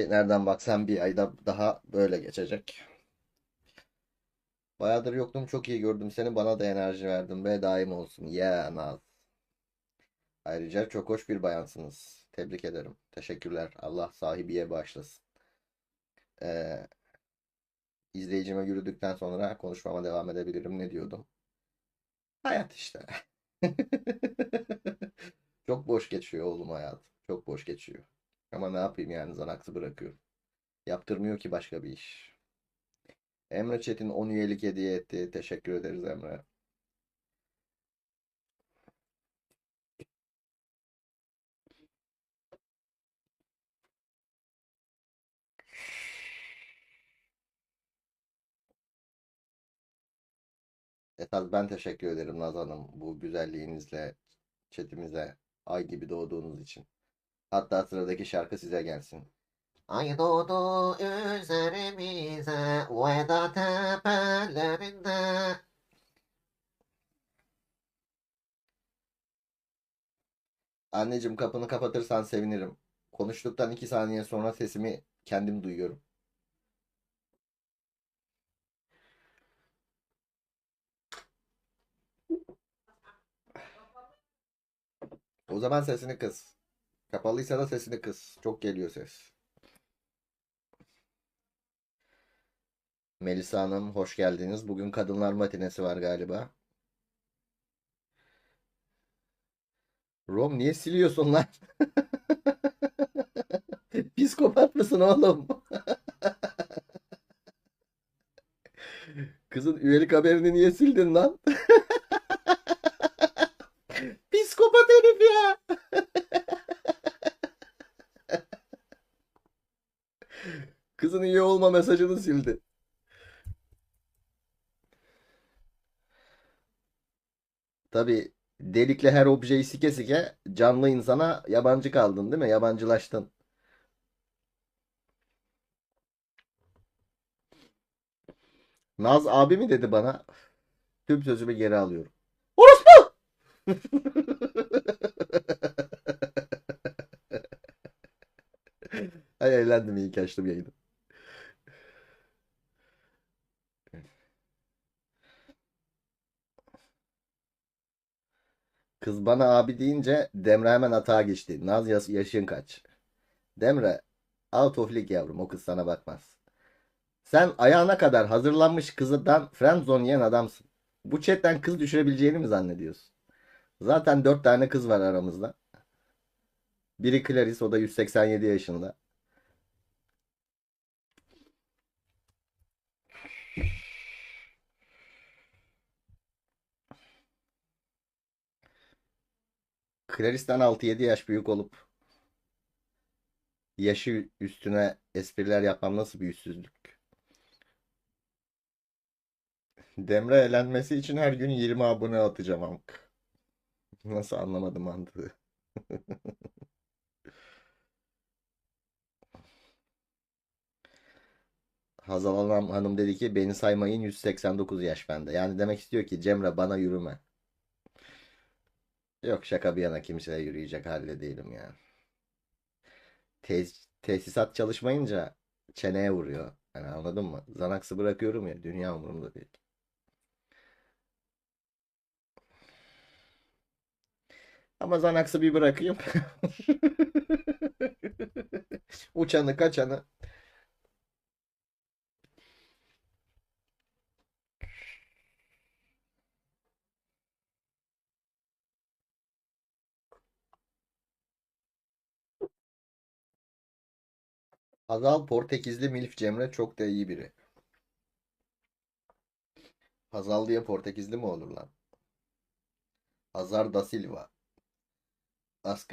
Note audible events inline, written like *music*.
Nereden baksan bir ayda daha böyle geçecek. Bayağıdır yoktum çok iyi gördüm seni bana da enerji verdin ve daim olsun. Yeah Naz. Ayrıca çok hoş bir bayansınız. Tebrik ederim. Teşekkürler. Allah sahibiye bağışlasın. Ee, izleyicime yürüdükten sonra konuşmama devam edebilirim. Ne diyordum? Hayat işte. *laughs* Çok boş geçiyor oğlum hayat. Çok boş geçiyor. Ama ne yapayım yani zanaksı bırakıyorum. Yaptırmıyor ki başka bir iş. Emre Çetin 10 üyelik hediye etti. Teşekkür ederiz Emre. Esas ben teşekkür ederim Naz Hanım bu güzelliğinizle chatimize ay gibi doğduğunuz için. Hatta sıradaki şarkı size gelsin. Ay doğdu üzerimize veda tepelerinde. Anneciğim kapını kapatırsan sevinirim. Konuştuktan iki saniye sonra sesimi kendim duyuyorum. O zaman sesini kıs. Kapalıysa da sesini kıs. Çok geliyor ses. Melisa Hanım hoş geldiniz. Bugün kadınlar matinesi var galiba. Rom niye siliyorsun lan? *laughs* Psikopat mısın oğlum? *laughs* Kızın üyelik haberini niye sildin lan? *laughs* Psikopat herif ya. Kızın üye olma mesajını sildi. Tabii delikle her objeyi sike sike canlı insana yabancı kaldın değil mi? Yabancılaştın. Naz abi mi dedi bana? Tüm sözümü geri alıyorum. Orospu! *laughs* Ay eğlendim iyi ki açtım yayını. Kız bana abi deyince Demre hemen atağa geçti. Naz yaş- yaşın kaç? Demre out of league yavrum o kız sana bakmaz. Sen ayağına kadar hazırlanmış kızdan friendzone yiyen adamsın. Bu chatten kız düşürebileceğini mi zannediyorsun? Zaten 4 tane kız var aramızda. Biri Clarice o da 187 yaşında. Clarice'den 6-7 yaş büyük olup yaşı üstüne espriler yapmam nasıl bir yüzsüzlük? Demre eğlenmesi için her gün 20 abone atacağım amk. Nasıl anlamadım mantığı. *laughs* Hazal Hanım, dedi ki beni saymayın 189 yaş bende. Yani demek istiyor ki Cemre bana yürüme. Yok şaka bir yana kimseye yürüyecek halde değilim yani. Tes- tesisat çalışmayınca çeneye vuruyor. Hani anladın mı? Zanaksı bırakıyorum ya dünya umurumda değil. Ama Zanax'ı bir bırakayım. *laughs* Uçanı kaçanı. Hazal Portekizli Milf Cemre çok da iyi biri. Hazal diye Portekizli mi olur lan? Hazar da Silva. Asgari